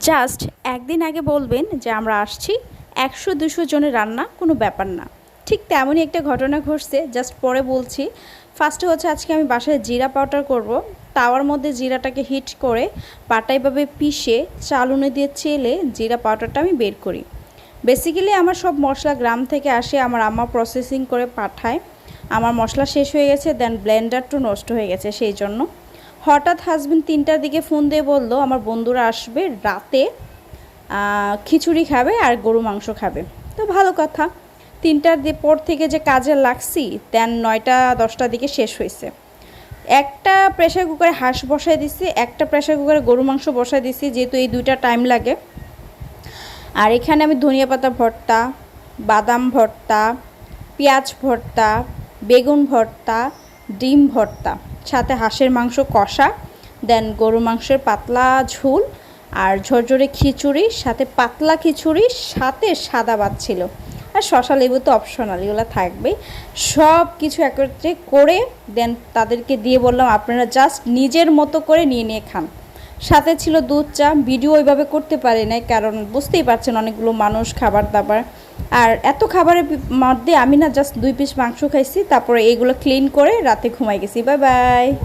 Just একদিন আগে বলবেন যে আমরা আসছি, একশো দুশো জনের রান্না, কোনো ব্যাপার না। ঠিক তেমনই একটা ঘটনা ঘটছে, জাস্ট পরে বলছি। ফার্স্টে হচ্ছে আজকে আমি বাসায় জিরা পাউডার করব। তাওয়ার মধ্যে জিরাটাকে হিট করে পাটাইভাবে পিষে চালুনে দিয়ে চেলে জিরা পাউডারটা আমি বের করি। বেসিক্যালি আমার সব মশলা গ্রাম থেকে আসে, আমার আম্মা প্রসেসিং করে পাঠায়। আমার মশলা শেষ হয়ে গেছে দেন ব্লেন্ডারটা নষ্ট হয়ে গেছে, সেই জন্য। হঠাৎ হাজবেন্ড তিনটার দিকে ফোন দিয়ে বলল, আমার বন্ধুরা আসবে রাতে খিচুড়ি খাবে আর গরু মাংস খাবে। তো ভালো কথা। তিনটার পর থেকে যে কাজে লাগছি দেন নয়টা, দশটার দিকে শেষ হয়েছে। একটা প্রেশার কুকারে হাঁস বসাই দিছি, একটা প্রেশার কুকারে গরু মাংস বসাই দিছি, যেহেতু এই দুইটা টাইম লাগে। আর এখানে আমি ধনিয়া পাতা ভর্তা, বাদাম ভর্তা, পেঁয়াজ ভর্তা, বেগুন ভর্তা, ডিম ভর্তা। সাথে হাঁসের মাংস কষা দেন গরু মাংসের পাতলা ঝোল আর ঝরঝরে খিচুড়ি, সাথে পাতলা খিচুড়ি, সাথে সাদা ভাত ছিল। আর শশা লেবু তো অপশনাল এগুলো থাকবেই। সব কিছু একত্রে করে দেন তাদেরকে দিয়ে বললাম, আপনারা জাস্ট নিজের মতো করে নিয়ে নিয়ে খান। সাথে ছিল দুধ, চা। ভিডিও ওইভাবে করতে পারি নাই, কারণ বুঝতেই পারছেন অনেকগুলো মানুষ খাবার দাবার। আর এত খাবারের মধ্যে আমি না জাস্ট দুই পিস মাংস খাইছি, তারপরে এইগুলো ক্লিন করে রাতে ঘুমাই গেছি। Bye bye